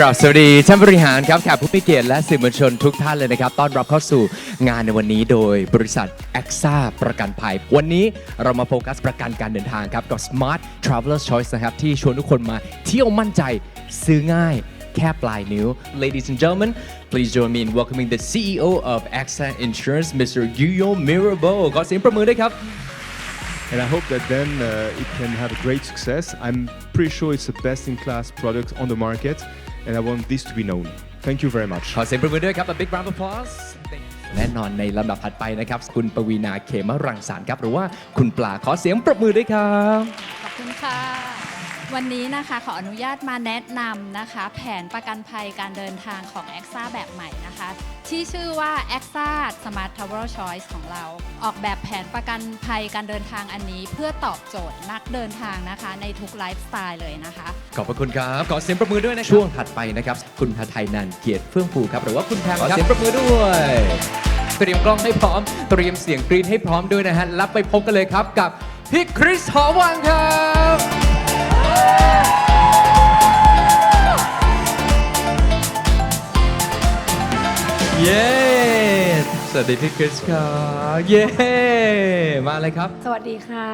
กราบสวัสดีท่านบริหารครับแขกผู้มีเกียรติและสื่อมวลชนทุกท่านเลยนะครับ ต้อนรับเข้าสู่งานในวันนี้โดยบริษัท a x a ประกันภัย วันนี้เรามาโฟกัสประกันการเดินทางครับ กับ Smart Traveler's Choice นะครับ ที่ชวนทุกคนมาเที่ยวมั่นใจซื้อง่ายแค่ปลายนิ้ว Ladies and gentlemen please join me in welcoming the CEO of AXA Insurance Mr. Guillo Mirabo ขอเสียงประมือด้วยครับ and I hope that then uh, it can have a great success. I'm pretty sure it's the best in class product on the market, and I want this to be known. Thank you very much. ขอเสียงปรบมือด้วยครับ a big round of applause แน่นอนในลำดับถัดไปนะครับ คุณปวีนาเขมรังสารค์ครับ หรือว่าคุณปลาขอเสียงปรบมือด้วยครับ ขอบคุณค่ะ วันนี้นะคะขออนุญาตมาแนะนำนะคะ แผนประกันภัยการเดินทางของ a x a แบบใหม่นะคะ ที่ชื่อว่า a x a Smart Travel Choice ของเรา ออกแบบแผนประกันภัยการเดินทางอันนี้ เพื่อตอบโจทย์นักเดินทางนะคะ ในทุกไลฟ์สไตล์เลยนะคะ ขอบพระคุณครับ ขอเสียงปรบมือด้วยนะช่วงถัดไปนะครับ คุณทาไทยนันเกียรติเฟื่องฟูครับ หรือว่าคุณแพมขอเสียงปรบมือด้วยเตรียมกล้องให้พร้อม เตรียมเสียงกรี๊ดให้พร้อมด้วยนะฮะรับไปพบกันเลยครับกับพี่คริสหอวังครับ เย้ สวัสดีพี่คริสครับ เย้ มาเลยครับ สวัสดีค่ะ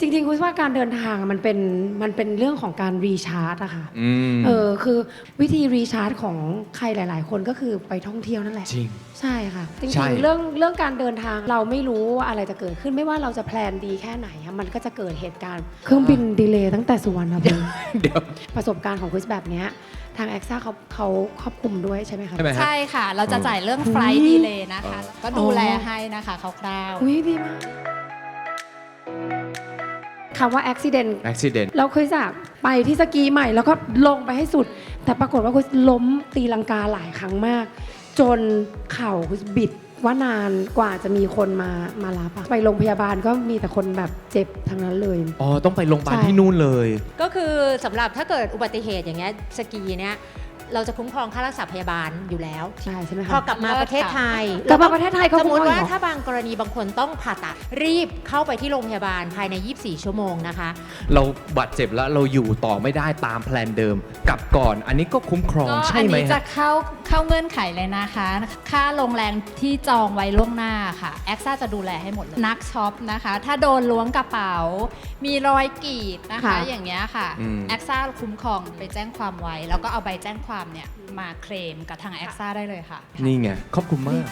จริงๆคุณว่าการเดินทางอะมันเป็นมันเป็นเรื่องของการรีชาร์จอะค่ะอืมเออคือวิธีรีชาร์จของใครหลาย ๆ คนก็คือไปท่องเที่ยวนั่นแหละ จริง ใช่ค่ะจใช่ริงๆเรื่องเรื่องการเดินทางเราไม่รู้ว่าอะไรจะเกิดขึ้นไม่ว่าเราจะแพลนดีแค่ไหนอะมันก็จะเกิดเหตุการณ์เครื่องบินดีเลย์ตั้งแต่สุวรรณภูมิ เดี๋ยว ประสบการณ์ของคุณแบบเนี้ยทางแอคซ่าเขาเขาครอบคลุมด้วยใช่ไหมคะ ใช่ไหมฮะ ใช่ค่ะ เราจะจ่ายเรื่องไฟล์ดีเลย์นะคะ ก็ดูแลให้นะคะคร่าวๆ อุ้ยดีมาก คำว่า accident accident เราเคยจะไปที่สกีใหม่แล้วก็ลงไปให้สุด แต่ปรากฏว่าคุณล้มตีลังกาหลายครั้งมาก จนเข่าคุณบิดว่านานกว่าจะมีคนมามารับอะไปโรงพยาบาลก็มีแต่คนแบบเจ็บทั้งนั้นเลย อ๋อ ต้องไปโรงพยาบาลใช่ ที่นู่นเลย ก็คือสำหรับถ้าเกิดอุบัติเหตุอย่างเงี้ยสกีเนี้ย เราจะคุ้มครองค่ารักษาพยาบาลอยู่แล้ว ใช่ใช่ไหมพอคะกลับมาประเทศไทยกลับมาประเทศไทยก็สมมติคุ้มครองว่าเหรอ ถ้าบางกรณีบางคนต้องผ่าตัดรีบเข้าไปที่โรงพยาบาลภายใน 24 ชั่วโมงนะคะ เราบาดเจ็บแล้วเราอยู่ต่อไม่ได้ตามแพลนเดิม กลับก่อนอันนี้ก็คุ้มครองก็ใช่อันไหมนี้จะฮะเข้าเข้าเงื่อนไขเลยนะคะ ค่าโรงแรมที่จองไว้ล่วงหน้าค่ะ แอคซ่าจะดูแลให้หมดเลยนักช็อปนะคะ ถ้าโดนล้วงกระเป๋า มีรอยกรีดนะคะ ค่ะ อย่างเงี้ยค่ะ อืม แอคซ่าคุ้มครองไปแจ้งความไว้ แล้วก็เอาใบแจ้งความเนี่ยมาเคลมกับทางแอคซ่าได้เลยค่ะ นี่ไงครอบคลุมมาก